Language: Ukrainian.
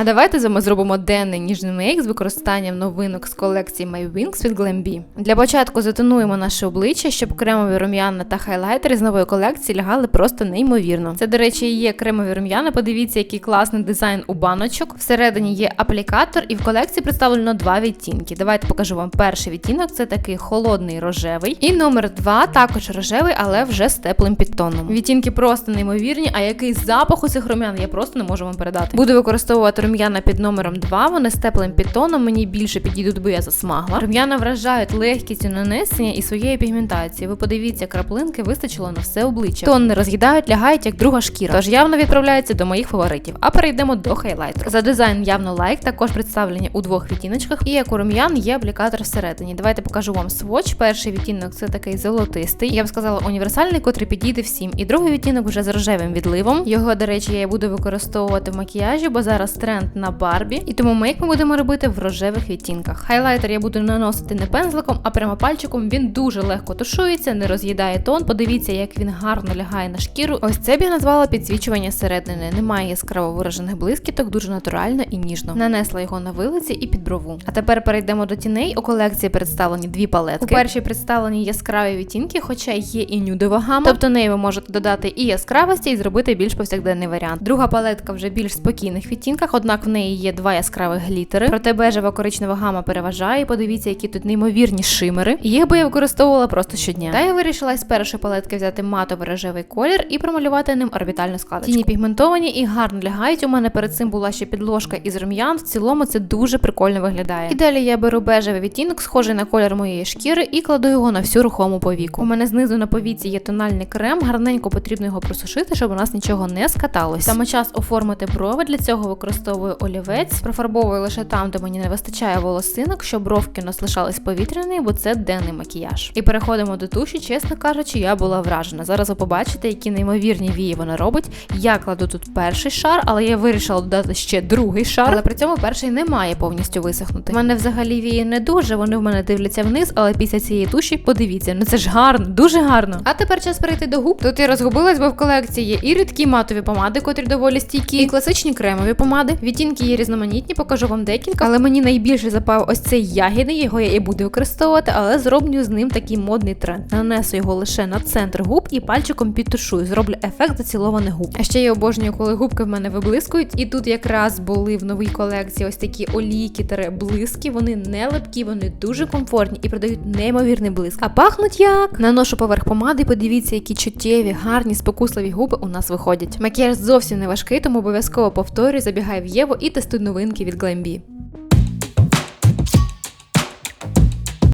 А давайте вами зробимо денний ніжний мейк з використанням новинок з колекції My Wings від Glambi. Для початку затонуємо наше обличчя, щоб кремові рум'яна та хайлайтери з нової колекції лягали просто неймовірно. Це, до речі, є кремові рум'яна. Подивіться, який класний дизайн у баночок. Всередині є аплікатор, і в колекції представлено два відтінки. Давайте покажу вам перший відтінок. Це такий холодний рожевий. І номер два також рожевий, але вже з теплим підтоном. Відтінки просто неймовірні, а який запах у цих рум'ян я просто не можу вам передати. Буду використовувати рум'яна під номером 2, вони з теплим підтоном, мені більше підійдуть, бо я засмагла. Рум'яна вражають легкістю нанесення і своєю пігментацією. Ви подивіться, краплинки вистачило на все обличчя. Тон не роз'їдають, лягають як друга шкіра. Тож явно відправляється до моїх фаворитів. А перейдемо до хайлайтеру. За дизайн явно лайк, також представлені у двох відтіночках. І як у рум'ян є аплікатор всередині. Давайте покажу вам сводч. Перший відтінок це такий золотистий. Я б сказала, універсальний, котрий підійде всім. І другий відтінок вже з рожевим відливом. Його, до речі, я буду використовувати в макіяжі, бо зараз тренд на Барбі. І тому мейк ми будемо робити в рожевих відтінках. Хайлайтер я буду наносити не пензликом, а прямо пальчиком. Він дуже легко тушується, не роз'їдає тон. Подивіться, як він гарно лягає на шкіру. Ось це б я назвала підсвічування середини. Немає яскраво виражених блискіток, дуже натурально і ніжно. Нанесла його на вилиці і під брову. А тепер перейдемо до тіней. У колекції представлені дві палетки. У першій представлені яскраві відтінки, хоча є і нюдова гама. Тобто неї ви можете додати і яскравості, і зробити більш повсякденний варіант. Друга палетка вже більш спокійних відтінках, однак в неї є два яскравих глітери. Проте бежева коричнева гама переважає. Подивіться, які тут неймовірні шимери. Їх би я використовувала просто щодня. Та я вирішила з першої палетки взяти матовий рожевий колір і промалювати ним орбітальну складочку. Тіні пігментовані і гарно лягають. У мене перед цим була ще підложка із рум'ян. В цілому це дуже прикольно виглядає. І далі я беру бежевий відтінок, схожий на колір моєї шкіри, і кладу його на всю рухому повіку. У мене знизу на повіці є тональний крем, гарненько потрібно його просушити, щоб у нас нічого не скаталось. Саме час оформити брови. Для цього використовую олівець, профарбовую лише там, де мені не вистачає волосинок, щоб бровки у нас лишались повітряні, бо це денний макіяж. І переходимо до туші, чесно кажучи, я була вражена. Зараз ви побачите, які неймовірні вії вона робить. Я кладу тут перший шар, але я вирішила додати ще другий шар. Але при цьому перший не має повністю висохнути. У мене взагалі вії не дуже, вони в мене дивляться вниз, але після цієї туші подивіться, ну це ж гарно, дуже гарно. А тепер час перейти до губ. Тут я розгубилась, бо в колекції є і рідкі матові помади, котрі доволі стійкі, і класичні кремові помади. Відтінки є різноманітні, покажу вам декілька. Але мені найбільше запав ось цей ягідний, його я і буду використовувати, але зроблю з ним такий модний тренд. Нанесу його лише на центр губ і пальчиком підтушую. Зроблю ефект зацілованих губ. А ще я обожнюю, коли губки в мене виблискують. І тут якраз були в новій колекції ось такі олійки та блиски. Вони не липкі, вони дуже комфортні і продають неймовірний блиск. А пахнуть як наношу поверх помади. Подивіться, які чуттєві, гарні, спокусливі губи у нас виходять. Макіяж зовсім не важкий, тому обов'язково повторюй, забігай в Єву і тестуй новинки від Glambi.